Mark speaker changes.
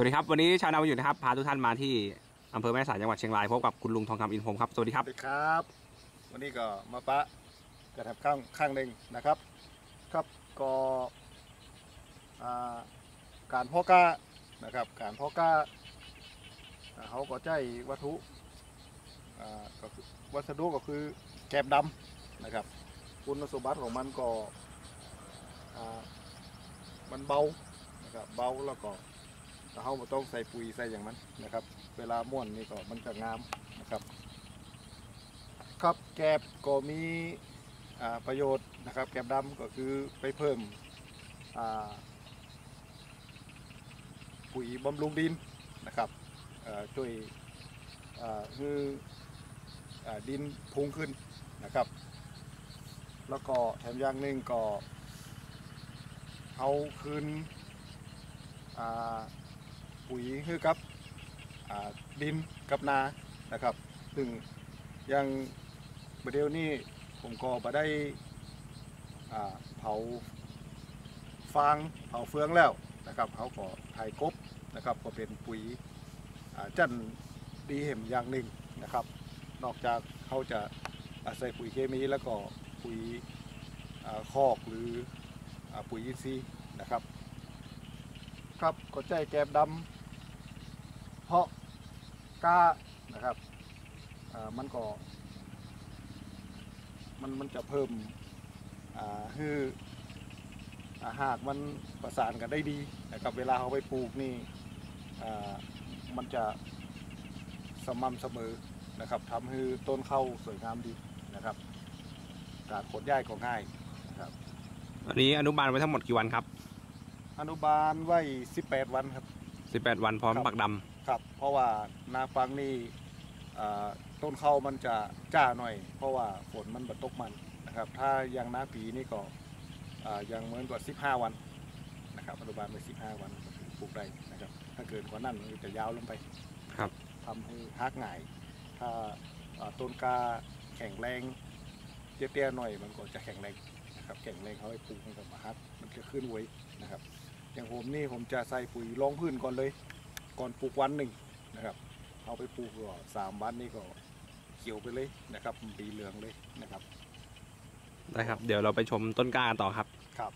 Speaker 1: วัสดีครับ วันนี้ชาวนาวันหยุดนะครับพาทุกท่านมาที่อำเภอแม่สายจังหวัดเชียงรายพบกับคุณลุงทองคำอินพรมครับสวัสดีครับส
Speaker 2: วัสดีครับ วันนี้ก็มาปะกระทับข้างข้างหนึ่งนะครับ ครับก็อ่าการพาะกล้านะครับ การพาะกล้าอ่าเขาก็ใช้วัตถุก็คือวัสดุก็คือแกบดำนะครับ คุณสมบัติของมันก็อ่ามันเบานะครับเบาแล้วก็ เขาต้องใส่ปุ๋ยใส่อย่างมันนะครับ เวลาม่วนนี่ก็มันจะงามนะครับ ครับแกบก็มีประโยชน์นะครับ แกบดำก็คือไปเพิ่มปุ๋ยบำรุงดินนะครับช่วยคืออดินพุงขึ้นนะครับ แล้วก็แถมอย่างหนึ่งก็เอาคืนอ่า ปุ๋ยคือกับดินกับนานะครับ ซึ่งยังประเดี๋ยวนี้ผมก็มาได้เผาฟางเผาเฟืองแล้วนะครับเขาก็ไทยกบนะครับก็เป็นปุ๋ยจันดีเห็มอย่างหนึ่งนะครับ นอกจากเขาจะอาใส่ปุ๋ยเคมีแล้วก็ปุ๋ยคอกหรืออปุ๋ยอินทรีย์นะครับ ครับก็ใจแกบดำ เพาะกล้านะครับอ่ามันก็มันมันจะเพิ่มอ่าคืออาหากมันประสานกันได้ดีนะครับเวลาเขาไปปลูกนี่อ่ามันจะสม่ำเสมอนะครับทำให้ต้นเข้าสวยงามดีนะครับ การขนย้ายก็ง่ายนะครับ
Speaker 1: วันนี้อนุบาลไว้ทั้งหมดกี่วันครับ
Speaker 2: อนุบาลไว้ 18 วันครับ
Speaker 1: 18 วันพร้อม
Speaker 2: ครับ
Speaker 1: ปักดำ
Speaker 2: ครับเพราะว่านาฟังนี่อ่าต้นเข้ามันจะจ้าหน่อย เพราะว่าฝนมันบดตกมันนะครับ ถ้ายังนาปีนี่ก็อ่ายังเหมือนกว่า 15 วันนะครับอนุบาลไป15 วันก็ปลูกได้นะครับ ถ้าเกินกว่านั้นมันจะยาวลงไป
Speaker 1: ครับ
Speaker 2: ทำให้ฮักง่าย ถ้าอ่าต้นกล้าแข็งแรงเตี้ยๆหน่อยมันก็จะแข็งแรงนะครับแข็งแรงเขาให้ปลูกมันก็มาฮักมันจะขึ้นไว้นะครับ อย่างผมนี่ผมจะใส่ปุ๋ยรองพื้นก่อนเลย ก่อนปลูกวันหนึ่งนะครับ เอาไปปลูกก็สามวันนี่ก็เขียวไปเลยนะครับปีเหลืองเลยนะครับ
Speaker 1: ได้ครับ เดี๋ยวเราไปชมต้นกล้ากันต่อครับ
Speaker 2: ครับ